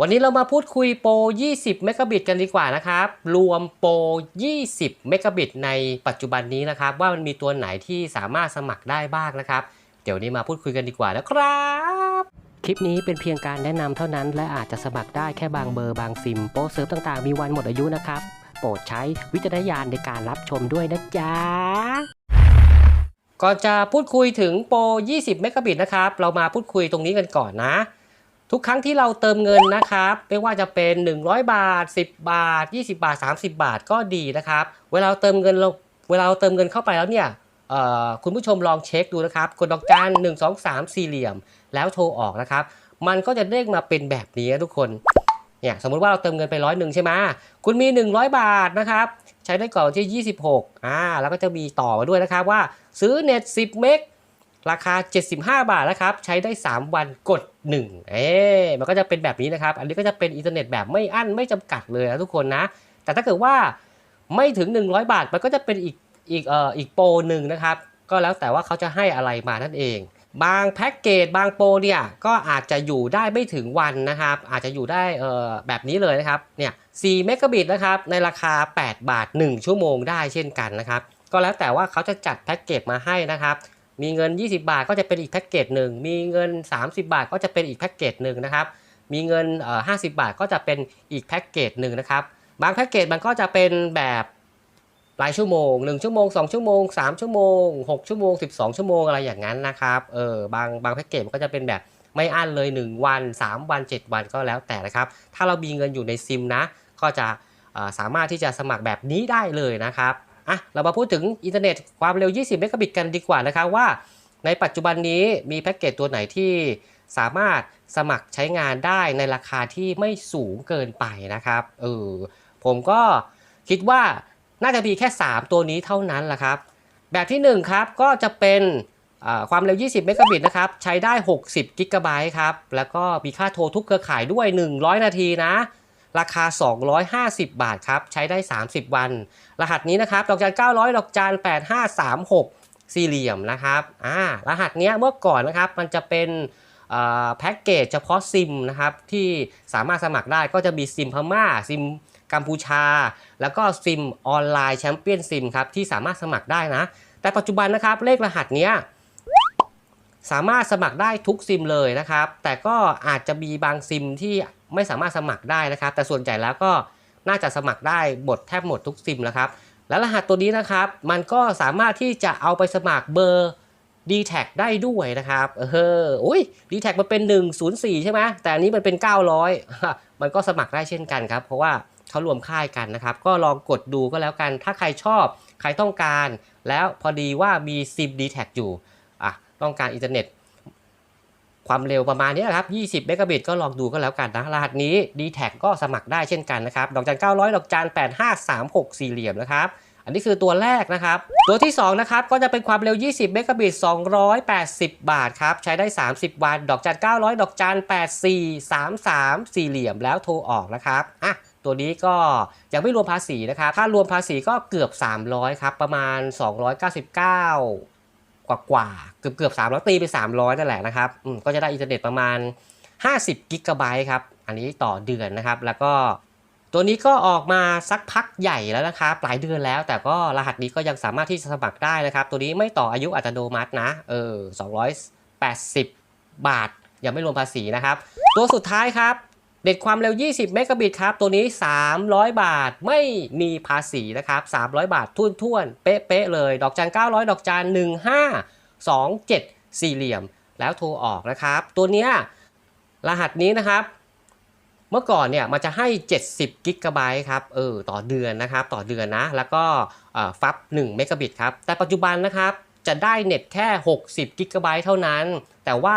วันนี้เรามาพูดคุยโปร 20 เมกะบิตกันดีกว่านะครับ รวมโปร 20 เมกะบิตในปัจจุบันนี้นะครับ ว่ามันมีตัวไหนที่สามารถสมัครได้บ้างนะครับ เดี๋ยวนี้มาพูดคุยกันดีกว่านะครับ คลิปนี้เป็นเพียงการแนะนำเท่านั้น และอาจจะสมัครได้แค่บางเบอร์บางซิม โปรเซิร์ฟต่างๆ มีวันหมดอายุนะครับ โปรดใช้วิจารณญาณในการรับชมด้วยนะจ๊ะก่อนจะพูดคุยถึงโปร 20 เมกะบิตนะครับ เรามาพูดคุยตรงนี้กันก่อนนะ ทุกครั้งที่เราเติมเงินนะครับ ไม่ว่าจะเป็น 100 บาท 10 บาท 20 บาท 30 บาทก็ดีนะครับ เวลาเติมเงินเราเวลาเติมเงินเข้าไปแล้วเนี่ยคุณผู้ชมลองเช็คดูนะครับกดดอกจัน1 2 3สี่เหลี่ยม แล้วโทรออกนะครับ มันก็จะเด้งมาเป็นแบบนี้ทุกคนเนี่ยสมมติว่าเราเติมเงินไปร้อยหนึ่งใช่ไหมคุณมี 100 บาทนะครับใช้ได้ก่อนวันที่ 26อ่าแล้วก็จะมีต่อมาด้วยนะครับว่าซื้อเน็ต10 เมก ราคา 75 บาทนะครับ ใช้ได้ 3 วันกด 1 เอ๊ะมันก็จะเป็นแบบนี้นะครับ อันนี้ก็จะเป็นอินเทอร์เน็ตแบบไม่อั้นไม่จำกัดเลยนะทุกคนนะ แต่ถ้าเกิดว่าไม่ถึง 100 บาท มันก็จะเป็นอีกอีกเอ่ออีกโปรหนึ่งนะครับ ก็แล้วแต่ว่าเขาจะให้อะไรมานั่นเอง บางแพ็กเกจบางโปรเนี่ยก็อาจจะอยู่ได้ไม่ถึงวันนะครับ อาจจะอยู่ได้เอ่อแบบนี้เลยนะครับ เนี่ย4เมกะบิตนะครับ ในราคา 8 บาท 1 ชั่วโมงได้เช่นกันนะครับ ก็แล้วแต่ว่าเขาจะจัดแพ็กเกจมาให้นะครับ มีเงิน 20 บาทก็จะเป็นอีกแพ็กเกจหนึ่งมีเงิน 30 บาทก็จะเป็นอีกแพ็กเกจหนึ่งนะครับมีเงินเอ่อ50บาทก็จะเป็นอีกแพ็กเกจหนึ่งนะครับบางแพ็กเกจมันก็จะเป็นแบบรายชั่วโมง 1 ชั่วโมง 2 ชั่วโมง 3 ชั่วโมง 6 ชั่วโมง 12 ชั่วโมงอะไรอย่างนั้นนะครับเออบางบางแพ็กเกจมันก็จะเป็นแบบไม่อั้นเลย 1 วัน 3 วัน 7 วันก็แล้วแต่นะครับ ถ้าเรามีเงินอยู่ในซิมนะ ก็จะสามารถที่จะสมัครแบบนี้ได้เลยนะครับ อะเรามาพูดถึงอินเทอร์เน็ตความเร็ว 20 เมกะบิตกันดีกว่านะครับว่า ในปัจจุบันนี้มีแพ็กเกจตัวไหนที่สามารถสมัครใช้งานได้ในราคาที่ไม่สูงเกินไปนะครับเออผมก็คิดว่าน่าจะมีแค่ 3 ตัวนี้เท่านั้นแหละครับ แบบที่ 1 ครับก็จะเป็นความเร็ว 20 เมกะบิตนะครับ ใช้ได้ 60 กิกะไบต์ครับ แล้วก็มีค่าโทรทุกเครือข่ายด้วย 100 นาทีนะ ราคา 250 บาทครับ ใช้ได้ 30 วัน รหัสนี้นะครับ ดอกจัน 900 ดอกจัน 8536 สี่เหลี่ยมนะครับ อ่า รหัสเนี้ยเมื่อก่อนนะครับ มันจะเป็นแพ็กเกจเฉพาะซิมนะครับ ที่สามารถสมัครได้ก็จะมีซิมพม่า ซิมกัมพูชา แล้วก็ซิมออนไลน์แชมเปี้ยนซิมครับ ที่สามารถสมัครได้นะ แต่ปัจจุบันนะครับเลขรหัสเนี้ยสามารถสมัครได้ทุกซิมเลยนะครับ แต่ก็อาจจะมีบางซิมที่ ไม่สามารถสมัครได้นะครับ แต่ส่วนใหญ่แล้วก็น่าจะสมัครได้หมดแทบหมดทุกซิมแล้วครับ และรหัสตัวนี้นะครับ มันก็สามารถที่จะเอาไปสมัครเบอร์ d t แทได้ด้วยนะครับเอออุ้ย d t แทมันเป็น 104 ใช่ไหมแต่อันนี้มันเป็น 900 มันก็สมัครได้เช่นกันครับ เพราะว่าเขารวมค่ายกันนะครับ ก็ลองกดดูก็แล้วกัน ถ้าใครชอบ ใครต้องการ แล้วพอดีว่ามีซิม d t แทอยู่อะต้องการอินเทอร์เน็ต ความเร็วประมาณนี้นะครับ 20 เมกะบิตก็ลองดูก็แล้วกันนะ รหัสนี้ d t แทก็สมัครได้เช่นกันนะครับ ดอกจัน 900 ดอกจัน 8536 สี่เหลี่ยมนะครับ อันนี้คือตัวแรกนะครับ ตัวที่ 2 นะครับ ก็จะเป็นความเร็ว 20 เมกะบิต 280 บาทครับ ใช้ได้ 30 วัน ดอกจัน 900 ดอกจัน 8433 สี่เหลี่ยมแล้วโทรออกนะครับอะตัวนี้ก็ยังไม่รวมภาษีนะครับ ถ้ารวมภาษีก็เกือบ 300 ครับ ประมาณ 299 กว่ากว่าๆเกือบเกือบ300ตีไป300นั่นแหละนะครับก็จะได้อินเทอร์เน็ตประมาณ50กิกะไบต์ครับ อันนี้ต่อเดือนนะครับ แล้วก็ตัวนี้ก็ออกมาสักพักใหญ่แล้วนะครับหลายเดือนแล้ว แต่ก็รหัสนี้ก็ยังสามารถที่จะสมัครได้นะครับ ตัวนี้ไม่ต่ออายุอัตโนมัตินะเออ280 บาทยังไม่รวมภาษีนะครับ ตัวสุดท้ายครับ เด็ดความเร็ว 20 เมกะบิตครับ ตัวนี้ 300 บาทไม่มีภาษีนะครับ 300 บาททุ่นท่วนๆ เป๊ะๆเลย ดอกจัน 900 ดอกจัน 1527 สี่เหลี่ยม แล้วโทรออกนะครับ ตัวเนี้ยรหัสนี้นะครับ เมื่อก่อนเนี่ยมันจะให้ 70 กิกะไบต์ครับ เออ ต่อเดือนนะครับ ต่อเดือนนะ แล้วก็ฟับ 1 เมกะบิตครับ แต่ปัจจุบันนะครับ จะได้เน็ตแค่ 60 กิกะไบต์เท่านั้น แต่ว่า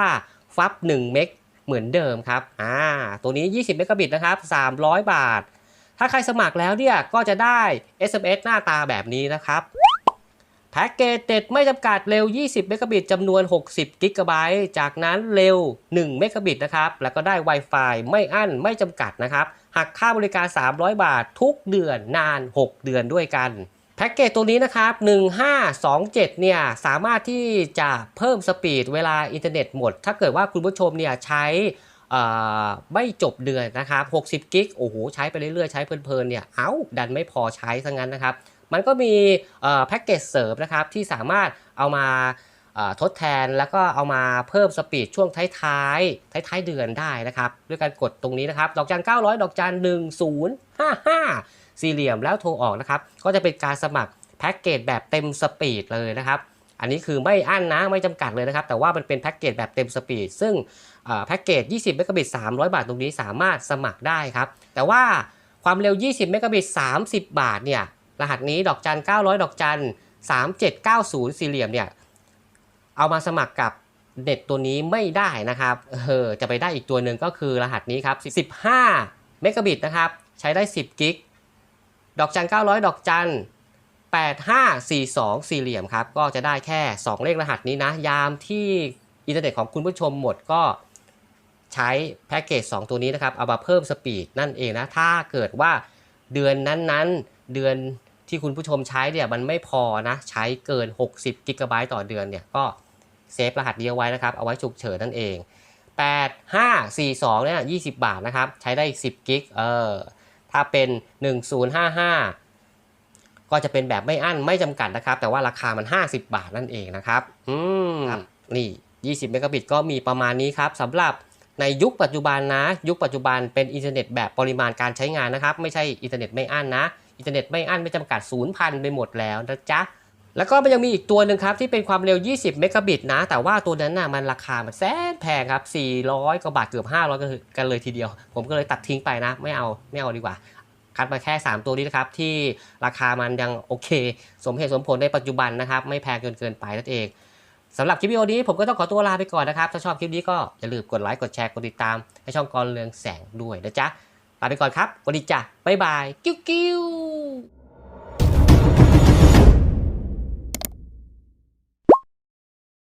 ฟับ 1 เมก เหมือนเดิมครับ อ่า ตัวนี้ 20 เมกะบิตนะครับ 300 บาท ถ้าใครสมัครแล้วเนี่ย ก็จะได้ SMS หน้าตาแบบนี้นะครับ แพ็กเกจเด็ดไม่จำกัดเร็ว 20 เมกะบิตจำนวน 60 กิกะไบต์ จากนั้นเร็ว 1 เมกะบิตนะครับ แล้วก็ได้ Wi-Fi ไม่อั้นไม่จำกัดนะครับ หักค่าบริการ 300 บาททุกเดือนนาน 6 เดือนด้วยกัน แพ็กเกจตัวนี้นะครับ 1527 เนี่ย สามารถที่จะเพิ่มสปีดเวลาอินเทอร์เน็ตหมด ถ้าเกิดว่าคุณผู้ชมเนี่ยใช้ไม่จบเดือนนะครับ 60 กิก โอ้โห ใช้ไปเรื่อยๆ ใช้เพลินๆ เนี่ย เอ้า ดันไม่พอใช้ซะงั้นนะครับ มันก็มีแพ็กเกจเสริมนะครับ ที่สามารถเอามาทดแทนแล้วก็เอามาเพิ่มสปีดช่วงท้ายๆ ท้ายๆ เดือนได้นะครับ ด้วยการกดตรงนี้นะครับ ดอกจัน 900 ดอกจัน 1055 สี่เหลี่ยมแล้วโทรออกนะครับ ก็จะเป็นการสมัครแพ็กเกจแบบเต็มสปีดเลยนะครับอันนี้คือไม่อั้นนะไม่จำกัดเลยนะครับ แต่ว่ามันเป็นแพ็กเกจแบบเต็มสปีด ซึ่งแพ็กเกจ 20 เมกะบิต 300 บาทตรงนี้สามารถสมัครได้ครับ แต่ว่าความเร็ว 20 เมกะบิต 30 บาทเนี่ย รหัสนี้ดอกจัน 900 ดอกจัน 3790 สี่เหลี่ยมเนี่ย เอามาสมัครกับเน็ตตัวนี้ไม่ได้นะครับ เออ จะไปได้อีกตัวหนึ่งก็คือรหัสนี้ครับ 15 เมกะบิตนะครับ ใช้ได้ 10 กิก ดอกจัน 900 ดอกจัน 8542 สี่เหลี่ยมครับ ก็จะได้แค่ 2 เลขรหัสนี้นะ ยามที่อินเทอร์เน็ตของคุณผู้ชมหมดก็ใช้แพ็กเกจ 2 ตัวนี้นะครับ เอามาเพิ่มสปีดนั่นเองนะ ถ้าเกิดว่าเดือนนั้นๆ เดือนที่คุณผู้ชมใช้เนี่ยมันไม่พอนะ ใช้เกิน 60กิกะไบต์ต่อเดือนเนี่ยก็เซฟรหัสนี้เอาไว้นะครับ เอาไว้ฉุกเฉินนั่นเอง 8542เนี่ย20 บาทนะครับ ใช้ได้ 10กิกเออ ถ้าเป็น 1055 ก็จะเป็นแบบไม่อั้นไม่จำกัดนะครับ แต่ว่าราคามัน 50 บาทนั่นเองนะครับอืมนี่20เมกะบิตก็มีประมาณนี้ครับสำหรับในยุคปัจจุบันนะ ยุคปัจจุบันเป็นอินเทอร์เน็ตแบบปริมาณการใช้งานนะครับ ไม่ใช่อินเทอร์เน็ตไม่อั้นนะ อินเทอร์เน็ตไม่อั้นไม่จำกัดศูนย์พันไปหมดแล้วนะจ๊ะ แล้วก็มันยังมีอีกตัวหนึ่งครับ ที่เป็นความเร็ว 20 เมกะบิตนะ แต่ว่าตัวนั้นน่ะมันราคามันแสนแพงครับ 400 กว่าบาทเกือบ 500กันเลยทีเดียว ผมก็เลยตัดทิ้งไปนะ ไม่เอาไม่เอาดีกว่า คัดมาแค่ 3 ตัวนี้นะครับ ที่ราคามันยังโอเค สมเหตุสมผลในปัจจุบันนะครับ ไม่แพงจนเกินไปนั่นเองสำหรับคลิปวิดีโอนี้ผมก็ต้องขอตัวลาไปก่อนนะครับ ถ้าชอบคลิปนี้ก็อย่าลืมกดไลค์กดแชร์กดติดตามให้ช่องกรเรืองแสงด้วยนะจ๊ะลาไปก่อนครับสวัสดีจ้ะบ๊ายบายกิ้วกิ้ว